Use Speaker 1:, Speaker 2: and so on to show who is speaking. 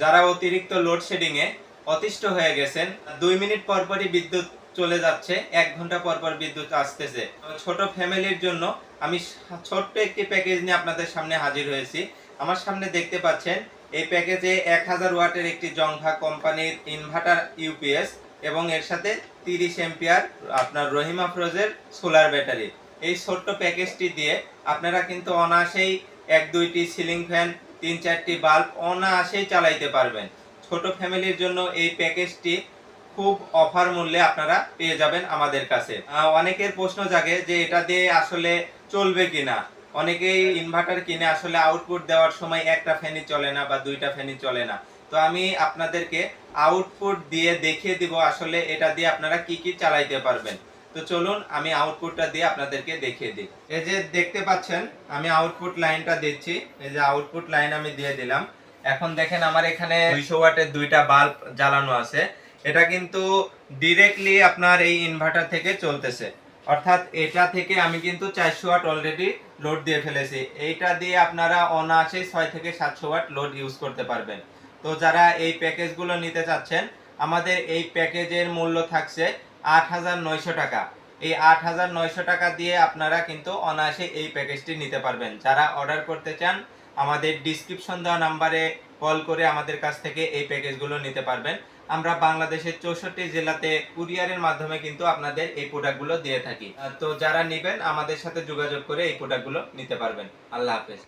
Speaker 1: যারা অতিরিক্ত লোডশেডিং এ অতিষ্ঠ হয়ে গেছেন, দুই মিনিট পর পরই বিদ্যুৎ চলে যাচ্ছে, এক ঘণ্টা পর পর বিদ্যুৎ আসতেছে। ছোট ফ্যামিলির জন্য আমি ছোট্ট একটি প্যাকেজ নিয়ে আপনাদের সামনে হাজির হয়েছি। আমার সামনে দেখতে পাচ্ছেন, এই প্যাকেজে এক হাজার ওয়াটের একটি জংভা কোম্পানির ইনভার্টার ইউপিএস এবং এর সাথে তিরিশ এম্পিয়ার আপনার রহিমা ফ্রোজের সোলার ব্যাটারি এই ছোট্ট প্যাকেজটি দিয়ে আপনারা কিন্তু অনায়াসেই এক দুইটি সিলিং ফ্যান তিন চারটি বাল্ব অনায়াসেই চালাইতে পারবেন। ছোট ফ্যামিলির জন্য এই প্যাকেজটি খুব অফার মূল্যে আপনারা পেয়ে যাবেন আমাদের কাছে। অনেকের প্রশ্ন জাগে যে এটা দিয়ে আসলে চলবে কিনা। অনেকেই ইনভার্টার কিনে আসলে আউটপুট দেওয়ার সময় একটা ফ্যানই চলে না বা দুইটা ফ্যানই চলে না। তো আমি আপনাদেরকে আউটপুট দিয়ে দেখিয়ে দিব আসলে এটা দিয়ে আপনারা কি কি চালাইতে পারবেন। তো চলুন আমি আউটপুটটা দিয়ে আপনাদেরকে দেখিয়ে দিই। এই যে দেখতে পাচ্ছেন আমি আউটপুট লাইনটা দিচ্ছি। এই যে আউটপুট লাইন আমি দিয়ে দিলাম। এখন দেখেন আমার এখানে দুইশো ওয়াটের দুইটা বাল্ব জ্বালানো আছে। এটা কিন্তু ডিরেক্টলি আপনার এই ইনভার্টার থেকে চলতেছে। অর্থাৎ এটা থেকে আমি কিন্তু চারশো ওয়াট অলরেডি লোড দিয়ে ফেলেছি। এইটা দিয়ে আপনারা অনায়াসে ছয় থেকে সাতশো ওয়াট লোড ইউজ করতে পারবেন। তো যারা এই প্যাকেজগুলো নিতে চাচ্ছেন আমাদের এই প্যাকেজের মূল্য থাকছে আট হাজার নয়শো টাকা। এই আট হাজার নয়শো টাকা দিয়ে আপনারা কিন্তু অনায়াসে এই প্যাকেজটি নিতে পারবেন। যারা অর্ডার করতে চান, আমাদের ডিসক্রিপশন দেওয়া নাম্বারে কল করে আমাদের কাছ থেকে এই প্যাকেজগুলো নিতে পারবেন। আমরা বাংলাদেশের চৌষট্টি জেলাতে কুরিয়ারের মাধ্যমে কিন্তু আপনাদের এই প্রোডাক্টগুলো দিয়ে থাকি। তো যারা নেবেন, আমাদের সাথে যোগাযোগ করে এই প্রোডাক্টগুলো নিতে পারবেন। আল্লাহ হাফেজ।